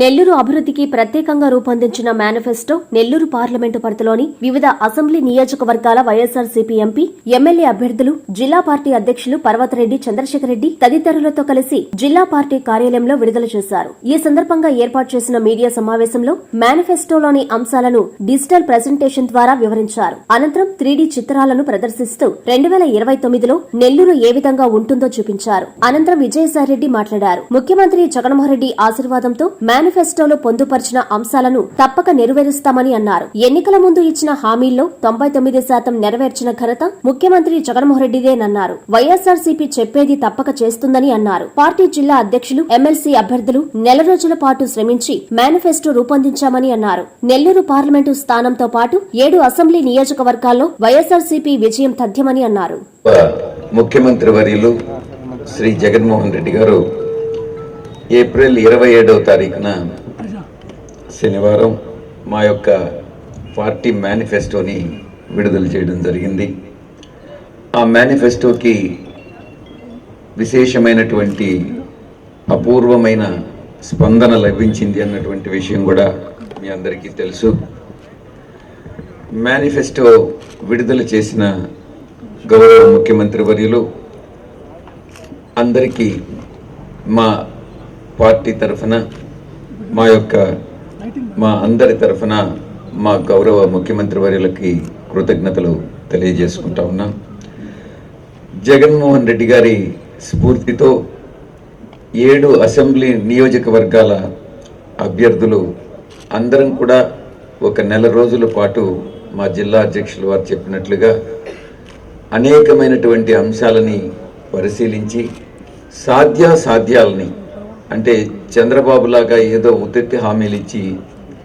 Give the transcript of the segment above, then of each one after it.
నెల్లూరు అభివృద్ధికి ప్రత్యేకంగా రూపొందించిన మేనిఫెస్టో నెల్లూరు పార్లమెంటు పరిధిలోని వివిధ అసెంబ్లీ నియోజకవర్గాల వైఎస్ఆర్సీపీ ఎంపీ ఎమ్మెల్యే అభ్యర్థులు జిల్లా పార్టీ అధ్యక్షులు పర్వతరెడ్డి చంద్రశేఖర్ రెడ్డి తదితరులతో కలిసి జిల్లా పార్టీ కార్యాలయంలో విడుదల చేశారు. ఈ సందర్భంగా ఏర్పాటు చేసిన మీడియా సమావేశంలో మేనిఫెస్టోలోని అంశాలను డిజిటల్ ప్రెజెంటేషన్ ద్వారా వివరించారు. అనంతరం త్రీడీ చిత్రాలను ప్రదర్శిస్తూ రెండు వేల ఇరవై తొమ్మిదిలో నెల్లూరు ఏ విధంగా ఉంటుందో చూపించారు. అనంతరం విజయసాయిరెడ్డి మాట్లాడారు. ముఖ్యమంత్రి జగన్మోహన్ రెడ్డి ఆశీర్వాదంతో మేనిఫెస్టోలో పొందుపరిచిన అంశాలను తప్పక నెరవేరుస్తామని అన్నారు. ఎన్నికల ముందు ఇచ్చిన హామీల్లో తొంభై తొమ్మిది శాతం నెరవేర్చిన ఘనత ముఖ్యమంత్రి జగన్మోహన్రెడ్డిదేనన్నారు వైఎస్ఆర్సీపీ చెప్పేది తప్పక చేస్తుందని అన్నారు. పార్టీ జిల్లా అధ్యక్షులు ఎమ్మెల్సీ అభ్యర్థులు నెల రోజుల పాటు శ్రమించి మేనిఫెస్టో రూపొందించామని అన్నారు. నెల్లూరు పార్లమెంటు స్థానంతో పాటు ఏడు అసెంబ్లీ నియోజకవర్గాల్లో వైఎస్ఆర్సీపీ విజయం తథ్యమని అన్నారు. ముఖ్యమంత్రి వర్యులు శ్రీ జగన్మోహన్ రెడ్డి గారు ఏప్రిల్ ఇరవై ఏడవ తారీఖున శనివారం మా యొక్క పార్టీ మేనిఫెస్టోని విడుదల చేయడం జరిగింది. ఆ మేనిఫెస్టోకి విశేషమైనటువంటి అపూర్వమైన స్పందన లభించింది అన్నటువంటి విషయం కూడా మీ అందరికీ తెలుసు. మేనిఫెస్టో విడుదల చేసిన గౌరవ ముఖ్యమంత్రి వర్యులు అందరికీ మా పార్టీ తరఫున మా యొక్క మా అందరి తరఫున మా గౌరవ ముఖ్యమంత్రి వర్యులకి కృతజ్ఞతలు తెలియజేసుకుంటా ఉన్నాం. జగన్మోహన్ రెడ్డి గారి స్ఫూర్తితో ఏడు అసెంబ్లీ నియోజకవర్గాల అభ్యర్థులు అందరం కూడా ఒక నెల రోజుల పాటు మా జిల్లా అధ్యక్షులు వారు చెప్పినట్లుగా అనేకమైనటువంటి అంశాలని పరిశీలించి సాధ్యాసాధ్యాలని అంటే చంద్రబాబు లాగా ఏదో ఉత్తి హామీలు ఇచ్చి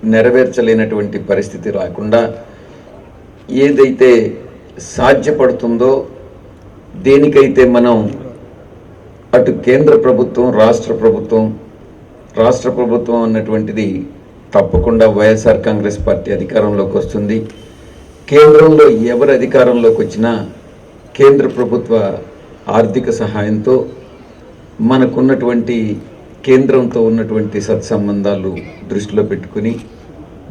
నెరవేర్చలేనటువంటి పరిస్థితి రాకుండా ఏదైతే సాధ్యపడుతుందో దేనికైతే మనం అటు కేంద్ర ప్రభుత్వం రాష్ట్ర ప్రభుత్వం రాష్ట్ర ప్రభుత్వం అన్నటువంటిది తప్పకుండా వైఎస్ఆర్ కాంగ్రెస్ పార్టీ అధికారంలోకి వస్తుంది. కేంద్రంలో ఎవరు అధికారంలోకి వచ్చినా కేంద్ర ప్రభుత్వ ఆర్థిక సహాయంతో మనకున్నటువంటి కేంద్రంతో ఉన్నటువంటి సత్సంబంధాలు దృష్టిలో పెట్టుకుని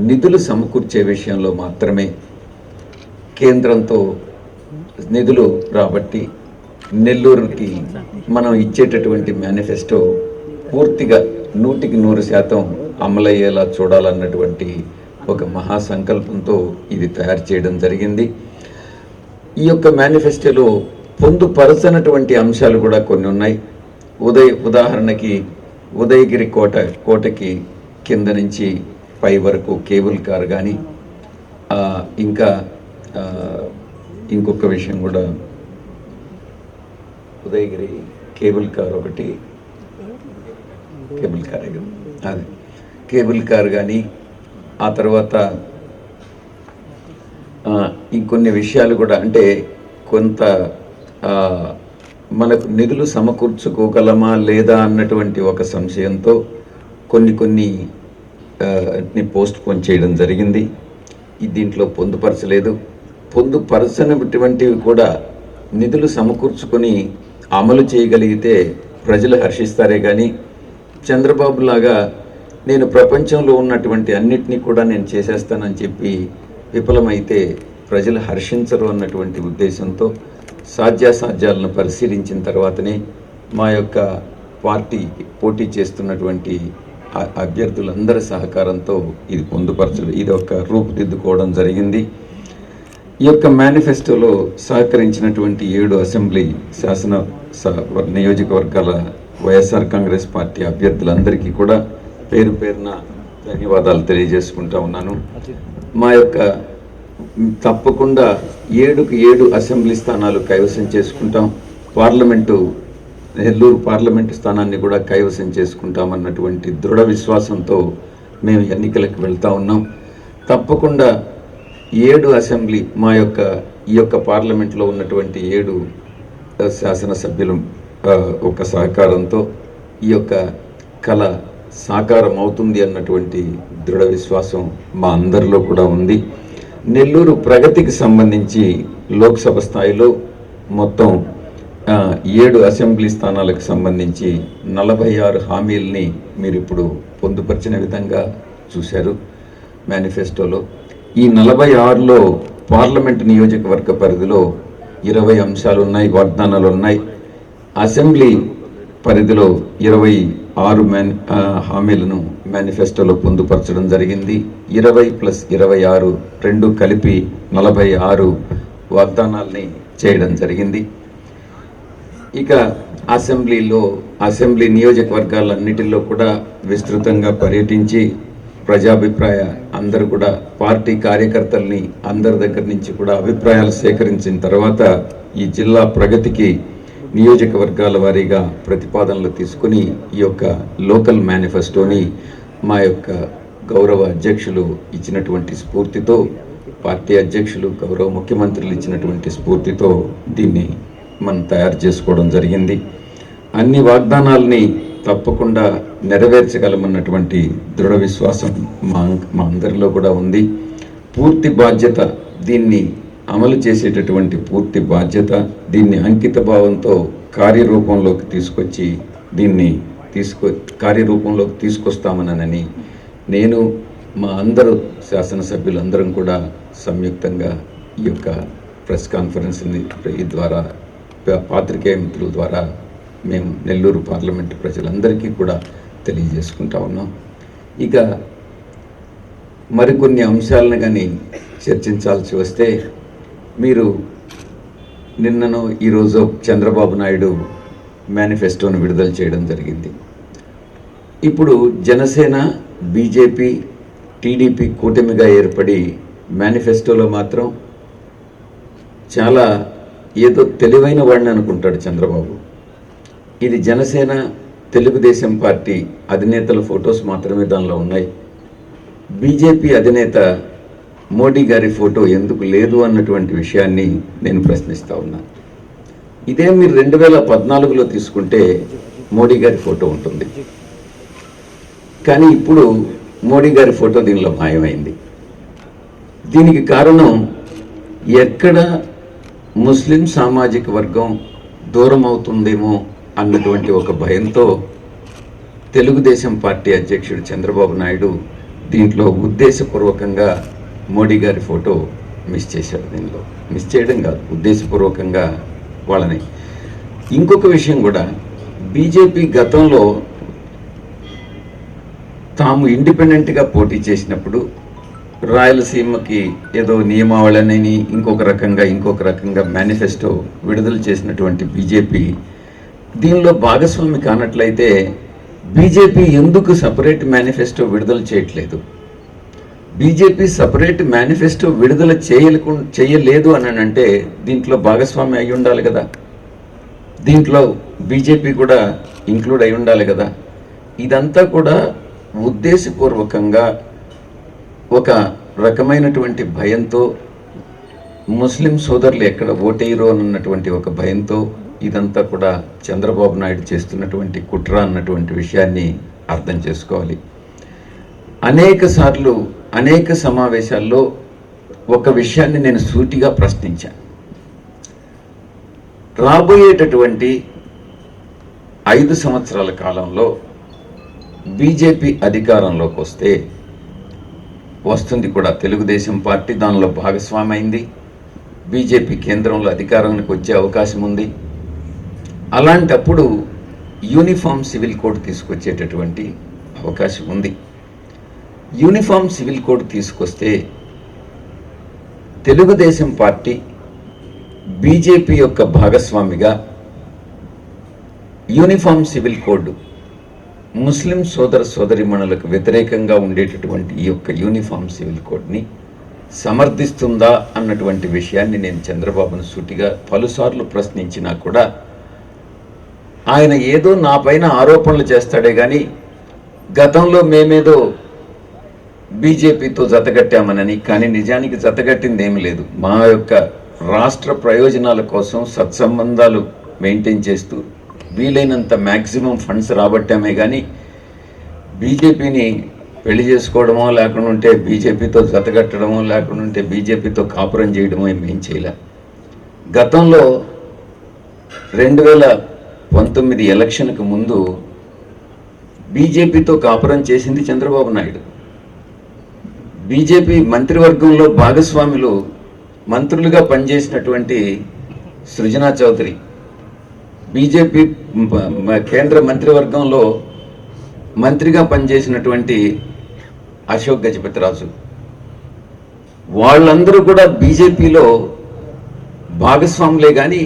నిధులు సమకూర్చే విషయంలో మాత్రమే కేంద్రంతో నిధులు రాబట్టి నెల్లూరుకి మనం ఇచ్చేటటువంటి మేనిఫెస్టో పూర్తిగా నూటికి నూరు శాతం అమలయ్యేలా చూడాలన్నటువంటి ఒక మహాసంకల్పంతో ఇది తయారు చేయడం జరిగింది. ఈ యొక్క మేనిఫెస్టోలో పొందుపరచనటువంటి అంశాలు కూడా కొన్ని ఉన్నాయి. ఉదయ ఉదాహరణకి ఉదయగిరి కోట కోటకి కింద నుంచి పై వరకు కేబుల్ కార్ కానీ ఇంకా ఇంకొక విషయం కూడా ఉదయగిరి కేబుల్ కార్ ఒకటి. కేబుల్ కార్ అది. కేబుల్ కార్ కానీ ఆ తర్వాత ఇంకొన్ని విషయాలు కూడా అంటే కొంత మనకు నిధులు సమకూర్చుకోగలమా లేదా అన్నటువంటి ఒక సంశయంతో కొన్ని కొన్ని పోస్ట్ పోన్ చేయడం జరిగింది. దీంట్లో పొందుపరచలేదు. పొందుపరచనటువంటివి కూడా నిధులు సమకూర్చుకొని అమలు చేయగలిగితే ప్రజలు హర్షిస్తారే కానీ చంద్రబాబు లాగా నేను ప్రపంచంలో ఉన్నటువంటి అన్నిటినీ కూడా నేను చేసేస్తానని చెప్పి విఫలమైతే ప్రజలు హర్షించరు అన్నటువంటి ఉద్దేశంతో సాధ్యాసాధ్యాలను పరిశీలించిన తర్వాతనే మా యొక్క పార్టీ పోటీ చేస్తున్నటువంటి అభ్యర్థులందరి సహకారంతో ఇది పొందుపరచడం ఇది ఒక రూపుదిద్దుకోవడం జరిగింది. ఈ యొక్క మేనిఫెస్టోలో సహకరించినటువంటి ఏడు అసెంబ్లీ శాసన నియోజకవర్గాల వైఎస్ఆర్ కాంగ్రెస్ పార్టీ అభ్యర్థులందరికీ కూడా పేరు పేరున ధన్యవాదాలు తెలియజేసుకుంటా ఉన్నాను. మా యొక్క తప్పకుండా ఏడుకు ఏడు అసెంబ్లీ స్థానాలు కైవసం చేసుకుంటాం. పార్లమెంటు నెల్లూరు పార్లమెంటు స్థానాన్ని కూడా కైవసం చేసుకుంటామన్నటువంటి దృఢ విశ్వాసంతో మేము ఎన్నికలకు వెళ్తా ఉన్నాం. తప్పకుండా ఏడు అసెంబ్లీ మా యొక్క ఈ యొక్క పార్లమెంట్లో ఉన్నటువంటి ఏడు శాసనసభ్యులు ఒక సహకారంతో ఈ యొక్క కళ సాకారం అవుతుంది అన్నటువంటి దృఢ విశ్వాసం మా అందరిలో కూడా ఉంది. నెల్లూరు ప్రగతికి సంబంధించి లోక్సభ స్థాయిలో మొత్తం ఏడు అసెంబ్లీ స్థానాలకు సంబంధించి నలభై ఆరు హామీల్ని మీరు ఇప్పుడు పొందుపరిచిన విధంగా చూశారు మేనిఫెస్టోలో. ఈ నలభై ఆరులో పార్లమెంట్ నియోజకవర్గ పరిధిలో ఇరవై అంశాలు ఉన్నాయి వాగ్దానాలు ఉన్నాయి అసెంబ్లీ పరిధిలో ఇరవై ఆరు మ్యాన్ హామీలను మేనిఫెస్టోలో పొందుపరచడం జరిగింది. ఇరవై ప్లస్ ఇరవై ఆరు రెండు కలిపి నలభై ఆరు వాగ్దానాల్ని చేయడం జరిగింది. ఇక అసెంబ్లీలో అసెంబ్లీ నియోజకవర్గాలన్నిటిలో కూడా విస్తృతంగా పర్యటించి ప్రజాభిప్రాయ అందరూ కూడా పార్టీ కార్యకర్తల్ని అందరి దగ్గర నుంచి కూడా అభిప్రాయాలు సేకరించిన తర్వాత ఈ జిల్లా ప్రగతికి నియోజకవర్గాల వారీగా ప్రతిపాదనలు తీసుకుని ఈ యొక్క లోకల్ మేనిఫెస్టోని మా యొక్క గౌరవ అధ్యక్షులు ఇచ్చినటువంటి స్ఫూర్తితో పార్టీ అధ్యక్షులు గౌరవ ముఖ్యమంత్రులు ఇచ్చినటువంటి స్ఫూర్తితో దీన్ని మనం తయారు చేసుకోవడం జరిగింది. అన్ని వాగ్దానాల్ని తప్పకుండా నెరవేర్చగలమన్నటువంటి దృఢ విశ్వాసం మా మా అందరిలో కూడా ఉంది. పూర్తి బాధ్యత దీన్ని అమలు చేసేటటువంటి పూర్తి బాధ్యత దీన్ని అంకిత భావంతో కార్యరూపంలోకి తీసుకొచ్చి దీన్ని తీసుకొ కార్యరూపంలోకి తీసుకొస్తామనని నేను మా అందరూ శాసనసభ్యులందరం కూడా సంయుక్తంగా ఈ యొక్క ప్రెస్ కాన్ఫరెన్స్ ద్వారా పాత్రికేయ మిత్రుల ద్వారా మేము నెల్లూరు పార్లమెంటు ప్రజలందరికీ కూడా తెలియజేసుకుంటా ఉన్నాం. ఇక మరికొన్ని అంశాలను కానీ చర్చించాల్సి వస్తే మీరు నిన్నను ఈరోజు చంద్రబాబు నాయుడు మేనిఫెస్టోను విడుదల చేయడం జరిగింది. ఇప్పుడు జనసేన బీజేపీ టీడీపీ కూటమిగా ఏర్పడి మేనిఫెస్టోలో మాత్రం చాలా ఏదో తెలివైన వాడిని అనుకుంటాడు చంద్రబాబు. ఇది జనసేన తెలుగుదేశం పార్టీ అధినేతల ఫొటోస్ మాత్రమే దానిలో ఉన్నాయి. బీజేపీ అధినేత మోడీ గారి ఫోటో ఎందుకు లేదు అన్నటువంటి విషయాన్ని నేను ప్రశ్నిస్తూ ఉన్నాను ఇదే మీరు రెండు వేల పద్నాలుగులో తీసుకుంటే మోడీ గారి ఫోటో ఉంటుంది. కానీ ఇప్పుడు మోడీ గారి ఫోటో దీనిలో మాయమైంది. దీనికి కారణం ఎక్కడ ముస్లిం సామాజిక వర్గం దూరం అవుతుందేమో అన్నటువంటి ఒక భయంతో తెలుగుదేశం పార్టీ అధ్యక్షుడు చంద్రబాబు నాయుడు దీంట్లో ఉద్దేశపూర్వకంగా మోడీ గారి ఫోటో మిస్ చేశారు దీనిలో. మిస్ చేయడం కాదు ఉద్దేశపూర్వకంగా వాళ్ళని. ఇంకొక విషయం కూడా బీజేపీ గతంలో తాము ఇండిపెండెంట్గా పోటీ చేసినప్పుడు రాయలసీమకి ఏదో నియమావళిని ఇంకొక రకంగా ఇంకొక రకంగా మేనిఫెస్టో విడుదల చేసినటువంటి బీజేపీ దీనిలో భాగస్వామి కానట్లయితే బీజేపీ ఎందుకు సపరేట్ మేనిఫెస్టో విడుదల చేయట్లేదు? బీజేపీ సపరేట్ మేనిఫెస్టో విడుదల చేయలేకు చేయలేదు అని అంటే దీంట్లో భాగస్వామి అయి ఉండాలి కదా. దీంట్లో బీజేపీ కూడా ఇంక్లూడ్ అయి ఉండాలి కదా. ఇదంతా కూడా ఉద్దేశపూర్వకంగా ఒక రకమైనటువంటి భయంతో ముస్లిం సోదరులు ఎక్కడ ఓటేయరో అన్నటువంటి ఒక భయంతో ఇదంతా కూడా చంద్రబాబు నాయుడు చేస్తున్నటువంటి కుట్ర అన్నటువంటి విషయాన్ని అర్థం చేసుకోవాలి. అనేక సార్లు అనేక సమావేశాల్లో ఒక విషయాన్ని నేను సూటిగా ప్రశ్నించాను రాబోయేటటువంటి ఐదు సంవత్సరాల కాలంలో బీజేపీ అధికారంలోకి వస్తే వస్తుంది కూడా తెలుగుదేశం పార్టీ. దానిలో భాగస్వామైంది. బీజేపీ కేంద్రంలో అధికారానికి వచ్చే అవకాశం ఉంది. అలాంటప్పుడు యూనిఫామ్ సివిల్ కోడ్ తీసుకొచ్చేటటువంటి అవకాశం ఉంది. యూనిఫామ్ సివిల్ కోడ్ తీసుకొస్తే తెలుగుదేశం పార్టీ బీజేపీ యొక్క భాగస్వామిగా యూనిఫామ్ సివిల్ కోడ్ ముస్లిం సోదర సోదరిమణులకు వ్యతిరేకంగా ఉండేటటువంటి ఈ యొక్క యూనిఫామ్ సివిల్ కోడ్ని సమర్థిస్తుందా అన్నటువంటి విషయాన్ని నేను చంద్రబాబును సూటిగా పలుసార్లు ప్రశ్నించినా కూడా ఆయన ఏదో నా పైన ఆరోపణలు చేస్తాడే కానీ గతంలో మేమేదో బీజేపీతో జతగట్టామనని కానీ నిజానికి జతగట్టింది ఏమి లేదు. మా యొక్క రాష్ట్ర ప్రయోజనాల కోసం సత్సంబంధాలు మెయింటైన్ చేస్తూ వీలైనంత మ్యాక్సిమం ఫండ్స్ రాబట్టామే కానీ బీజేపీని పెళ్ళి చేసుకోవడమో లేకుండా ఉంటే బీజేపీతో జతగట్టడమో లేకుండా ఉంటే బీజేపీతో కాపురం చేయడమో ఏం చేయలే. గతంలో రెండు వేల పంతొమ్మిది ఎలక్షన్కు ముందు బీజేపీతో కాపురం చేసింది చంద్రబాబు నాయుడు. బీజేపీ మంత్రివర్గంలో భాగస్వాములు మంత్రులుగా పనిచేసినటువంటి సృజనా చౌదరి. బీజేపీ కేంద్ర మంత్రివర్గంలో మంత్రిగా పనిచేసినటువంటి అశోక్ గజపతిరాజు. వాళ్ళందరూ కూడా బీజేపీలో భాగస్వాములే కానీ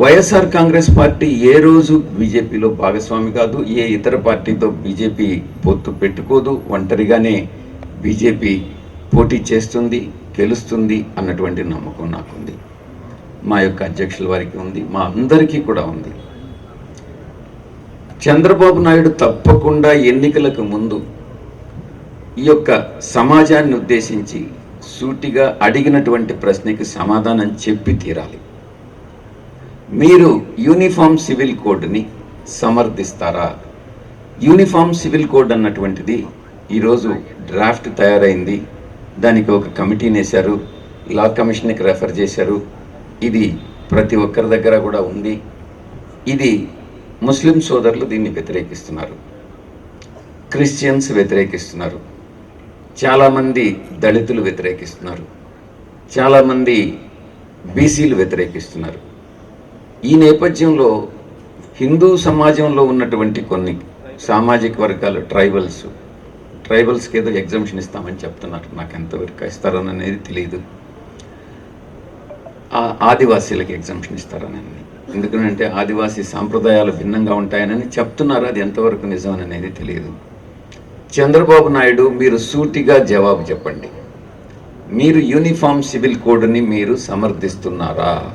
వైఎస్ఆర్ కాంగ్రెస్ పార్టీ ఏ రోజు బీజేపీలో భాగస్వామి కాదు ఏ ఇతర పార్టీతో బీజేపీ పొత్తు పెట్టుకోదు ఒంటరిగానే బీజేపీ పోటీ చేస్తుంది గెలుస్తుంది అన్నటువంటి నమ్మకం నాకుంది. మా యొక్క అధ్యక్షుల వారికి ఉంది మా అందరికీ కూడా ఉంది. చంద్రబాబు నాయుడు తప్పకుండా ఎన్నికలకు ముందు ఈ యొక్క సమాజాన్ని ఉద్దేశించి సూటిగా అడిగినటువంటి ప్రశ్నకి సమాధానం చెప్పి తీరాలి. మీరు యూనిఫామ్ సివిల్ కోడ్ని సమర్థిస్తారా? యూనిఫామ్ సివిల్ కోడ్ అన్నటువంటిది ఈరోజు డ్రాఫ్ట్ తయారైంది. దానికి ఒక కమిటీని వేశారు. లా కమిషన్కి రెఫర్ చేశారు. ఇది ప్రతి ఒక్కరి దగ్గర కూడా ఉంది. ఇది ముస్లిం సోదరులు దీన్ని వ్యతిరేకిస్తున్నారు. క్రిస్టియన్స్ వ్యతిరేకిస్తున్నారు. చాలామంది దళితులు వ్యతిరేకిస్తున్నారు. చాలామంది బీసీలు వ్యతిరేకిస్తున్నారు. ఈ నేపథ్యంలో హిందూ సమాజంలో ఉన్నటువంటి కొన్ని సామాజిక వర్గాలు ట్రైబల్స్ ట్రైబల్స్కి ఏదో ఎగ్జామిషన్ ఇస్తామని చెప్తున్నారు. నాకు ఎంతవరకు ఇస్తారని అనేది తెలియదు ఆ- ఆదివాసీలకు ఎగ్జామ్షన్ ఇస్తారని ఎందుకంటే ఆదివాసీ సాంప్రదాయాలు భిన్నంగా ఉంటాయని చెప్తున్నారు. అది ఎంతవరకు నిజం అనేది తెలియదు చంద్రబాబు నాయుడు మీరు సూటిగా జవాబు చెప్పండి. మీరు యూనిఫామ్ సివిల్ కోడ్ని మీరు సమర్థిస్తున్నారా?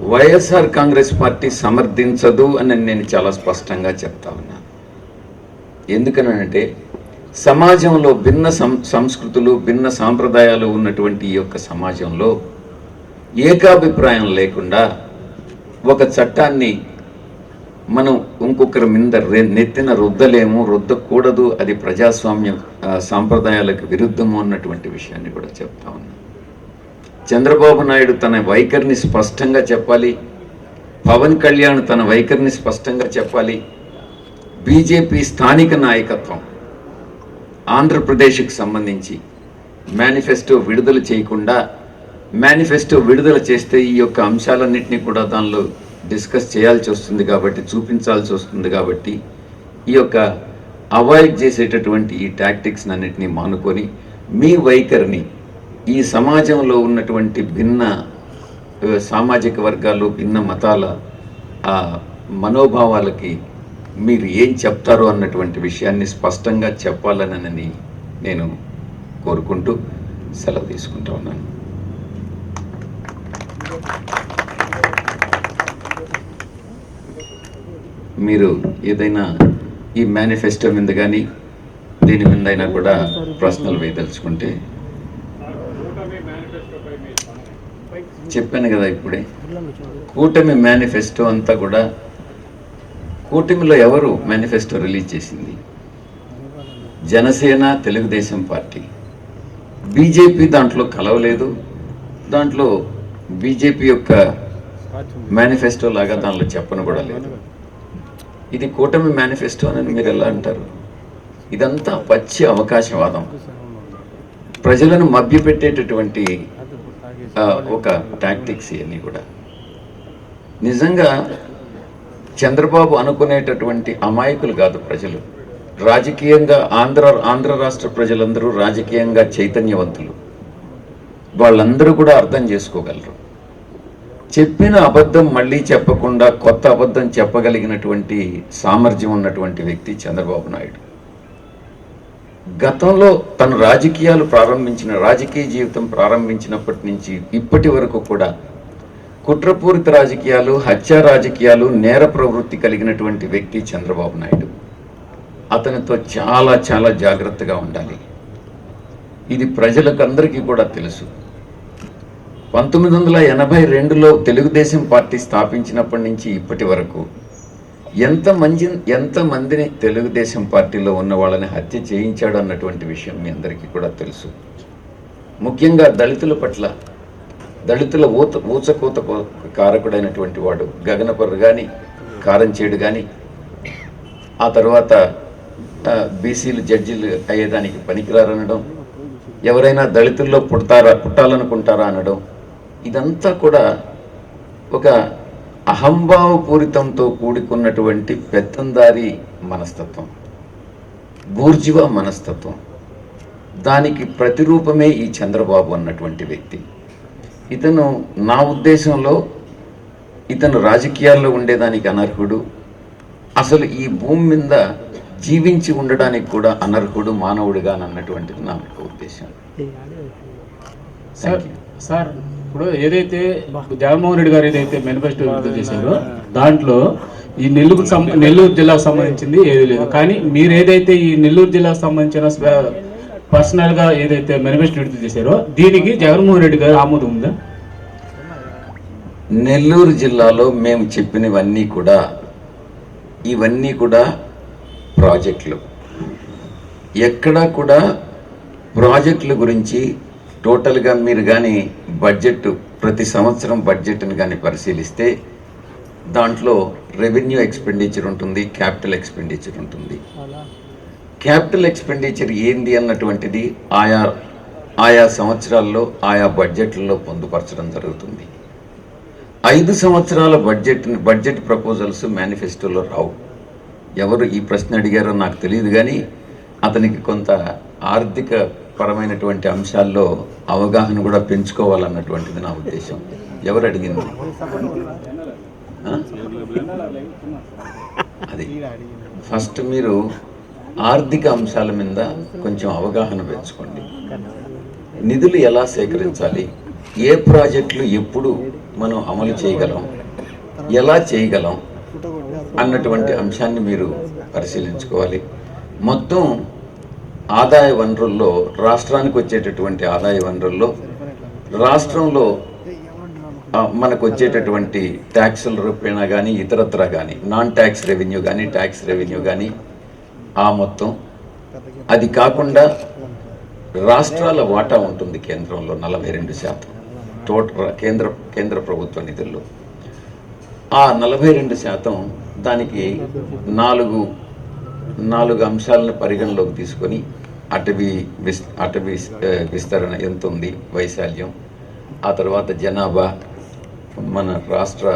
వైఎస్ఆర్ కాంగ్రెస్ పార్టీ సమర్థించదు అని నేను చాలా స్పష్టంగా చెప్తా ఉన్నాను ఎందుకనంటే సమాజంలో భిన్న సం సంస్కృతులు భిన్న సాంప్రదాయాలు ఉన్నటువంటి ఈ యొక్క సమాజంలో ఏకాభిప్రాయం లేకుండా ఒక చట్టాన్ని మనం ఇంకొకరి మీద నెత్తిన రుద్దలేము రుద్దకూడదు అది ప్రజాస్వామ్య సాంప్రదాయాలకు విరుద్ధము అన్నటువంటి విషయాన్ని కూడా చెప్తా ఉన్నా. చంద్రబాబు నాయుడు తన వైఖరిని స్పష్టంగా చెప్పాలి పవన్ కళ్యాణ్ తన వైఖరిని స్పష్టంగా చెప్పాలి బీజేపీ స్థానిక నాయకత్వం ఆంధ్రప్రదేశ్కి సంబంధించి మేనిఫెస్టో విడుదల చేయకుండా మేనిఫెస్టో విడుదల చేస్తే ఈ యొక్క అంశాలన్నింటినీ కూడా దానిలో డిస్కస్ చేయాల్సి వస్తుంది కాబట్టి చూపించాల్సి వస్తుంది కాబట్టి ఈ యొక్క అవాయిడ్ చేసేటటువంటి ఈ టాక్టిక్స్ అన్నింటినీ మానుకొని మీ వైఖరిని ఈ సమాజంలో ఉన్నటువంటి భిన్న సామాజిక వర్గాలు భిన్న మతాల మనోభావాలకి మీరు ఏం చెప్తారో అన్నటువంటి విషయాన్ని స్పష్టంగా చెప్పాలనని నేను కోరుకుంటూ సెలవు తీసుకుంటా ఉన్నాను. మీరు ఏదైనా ఈ మేనిఫెస్టో మీద కానీ దీని మీద అయినా కూడా ప్రశ్నలు వేయదలుచుకుంటే చెప్పాను కదా ఇప్పుడే. కూటమి మేనిఫెస్టో అంతా కూడా కూటమిలో ఎవరు మేనిఫెస్టో రిలీజ్ చేసింది? జనసేన తెలుగుదేశం పార్టీ. బీజేపీ దాంట్లో కలవలేదు. దాంట్లో బీజేపీ యొక్క మేనిఫెస్టో లాగా దానిలో చెప్పను కూడా లేదు. ఇది కూటమి మేనిఫెస్టో అని మీరు ఎలా అంటారు? ఇదంతా పచ్చి అవకాశవాదం. ప్రజలను మభ్యపెట్టేటటువంటి ఒక టాక్టిక్స్ ఇవన్నీ కూడా. నిజంగా చంద్రబాబు అనుకునేటటువంటి అమాయకులు కాదు ప్రజలు. రాజకీయంగా ఆంధ్ర ఆంధ్ర రాష్ట్ర ప్రజలందరూ రాజకీయంగా చైతన్యవంతులు. వాళ్ళందరూ కూడా అర్థం చేసుకోగలరు. చెప్పిన అబద్ధం మళ్ళీ చెప్పకుండా కొత్త అబద్ధం చెప్పగలిగినటువంటి సామర్థ్యం ఉన్నటువంటి వ్యక్తి చంద్రబాబు నాయుడు. గతంలో తను రాజకీయాలు ప్రారంభించిన రాజకీయ జీవితం ప్రారంభించినప్పటి నుంచి ఇప్పటి వరకు కూడా కుట్రపూరిత రాజకీయాలు హత్య రాజకీయాలు నేర ప్రవృత్తి కలిగినటువంటి వ్యక్తి చంద్రబాబు నాయుడు. అతనితో చాలా చాలా జాగ్రత్తగా ఉండాలి. ఇది ప్రజలకు అందరికీ కూడా తెలుసు. పంతొమ్మిది వందల ఎనభై రెండులో తెలుగుదేశం పార్టీ స్థాపించినప్పటి నుంచి ఇప్పటి వరకు ఎంత మంది ఎంత మందిని తెలుగుదేశం పార్టీలో ఉన్న వాళ్ళని హత్య చేయించాడు అన్నటువంటి విషయం మీ అందరికీ కూడా తెలుసు. ముఖ్యంగా దళితుల పట్ల దళితుల ఊత ఊచకూత కారకుడైనటువంటి వాడు గగనపర్రు కానీ కారంచేడు కానీ ఆ తర్వాత బీసీలు జడ్జీలు అయ్యేదానికి పనికిరారనడం ఎవరైనా దళితుల్లో పుడతారా పుట్టాలనుకుంటారా అనడం ఇదంతా కూడా ఒక అహంభావపూరితంతో కూడుకున్నటువంటి పెత్తందారి మనస్తత్వం. బూర్జువా మనస్తత్వం. దానికి ప్రతిరూపమే ఈ చంద్రబాబు అన్నటువంటి వ్యక్తి. ఇతను నా ఉద్దేశంలో ఇతను రాజకీయాల్లో ఉండేదానికి అనర్హుడు. అసలు ఈ భూమి మీద జీవించి ఉండడానికి కూడా అనర్హుడు మానవుడిగా అన్నటువంటిది నా యొక్క ఉద్దేశం. సార్ సార్ ఇప్పుడు ఏదైతే జగన్మోహన్ రెడ్డి గారు ఏదైతే మేనిఫెస్టో విడుదల చేశారో దాంట్లో ఈ నెల్లూరు నెల్లూరు జిల్లాకు సంబంధించింది ఏది లేదు. కానీ మీరు ఏదైతే ఈ నెల్లూరు జిల్లాకు సంబంధించిన పర్సనల్గా పర్సనల్గా ఏదైతే మేనిఫెస్టో విడుదల చేశారో దీనికి జగన్మోహన్ రెడ్డి గారు ఆమోదం ఉందా? నెల్లూరు జిల్లాలో మేము చెప్పినవన్నీ కూడా ఇవన్నీ కూడా ప్రాజెక్టులు. ఎక్కడా కూడా ప్రాజెక్టుల గురించి టోటల్గా మీరు కానీ బడ్జెట్ ప్రతి సంవత్సరం బడ్జెట్ని కానీ పరిశీలిస్తే దాంట్లో రెవెన్యూ ఎక్స్పెండిచర్ ఉంటుంది క్యాపిటల్ ఎక్స్పెండిచర్ ఉంటుంది. క్యాపిటల్ ఎక్స్పెండిచర్ ఏంది అన్నటువంటిది ఆయా ఆయా సంవత్సరాల్లో ఆయా బడ్జెట్లలో పొందుపరచడం జరుగుతుంది. ఐదు సంవత్సరాల బడ్జెట్ బడ్జెట్ ప్రపోజల్స్ మేనిఫెస్టోలో రావు. ఎవరు ఈ ప్రశ్న అడిగారో నాకు తెలియదు కానీ అతనికి కొంత ఆర్థిక పరమైనటువంటి అంశాల్లో అవగాహన కూడా పెంచుకోవాలన్నటువంటిది నా ఉద్దేశం. ఎవరు అడిగింది? అది. ఫస్ట్ మీరు ఆర్థిక అంశాల మీద కొంచెం అవగాహన పెంచుకోండి. నిధులు ఎలా సేకరించాలి? ఏ ప్రాజెక్టులు ఎప్పుడు మనం అమలు చేయగలం? ఎలా చేయగలం? అన్నటువంటి అంశాన్ని మీరు పరిశీలించుకోవాలి. మొత్తం ఆదాయ వనరుల్లో రాష్ట్రానికి వచ్చేటటువంటి ఆదాయ వనరుల్లో రాష్ట్రంలో మనకు వచ్చేటటువంటి ట్యాక్సుల రూపేణా కానీ ఇతరత్ర కానీ నాన్ ట్యాక్స్ రెవెన్యూ కానీ ట్యాక్స్ రెవెన్యూ కానీ ఆ మొత్తం. అది కాకుండా రాష్ట్రాల వాటా ఉంటుంది కేంద్రంలో నలభై రెండు శాతం. టోటల్ కేంద్ర కేంద్ర ప్రభుత్వ నిధుల్లో. ఆ నలభై రెండు శాతం దానికి నాలుగు నాలుగు అంశాలను పరిగణలోకి తీసుకొని అటవీ విస్ అటవీ విస్తరణ ఎంత ఉంది వైశాల్యం ఆ తర్వాత జనాభా మన రాష్ట్ర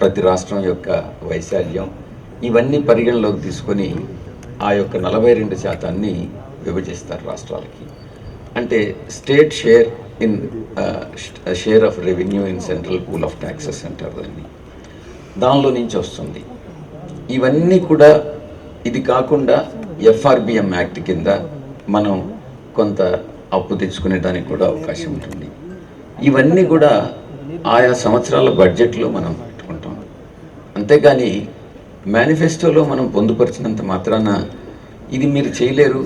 ప్రతి రాష్ట్రం యొక్క వైశాల్యం ఇవన్నీ పరిగణలోకి తీసుకొని ఆ యొక్క నలభై రెండు శాతాన్ని విభజిస్తారు రాష్ట్రాలకి. అంటే state share in share of revenue in central pool of taxes అంటారు దాన్ని. దానిలో నుంచి వస్తుంది. ఇవన్నీ కూడా ఇది కాకుండా ఎఫ్ఆర్బిఎం యాక్ట్ కింద మనం కొంత అప్పు తెచ్చుకునే దానికి కూడా అవకాశం ఉంటుంది. ఇవన్నీ కూడా ఆయా సంవత్సరాల బడ్జెట్లో మనం పెట్టుకుంటాం. అంతేగాని మేనిఫెస్టోలో మనం పొందుపరిచినంత మాత్రాన ఇది మీరు చేయలేరు.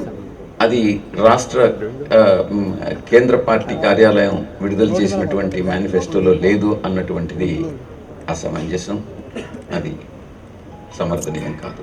అది రాష్ట్ర కేంద్ర పార్టీ కార్యాలయం విడుదల చేసినటువంటి మేనిఫెస్టోలో లేదు అన్నటువంటిది అసమంజసం. అది సమర్థనీయం కాదు.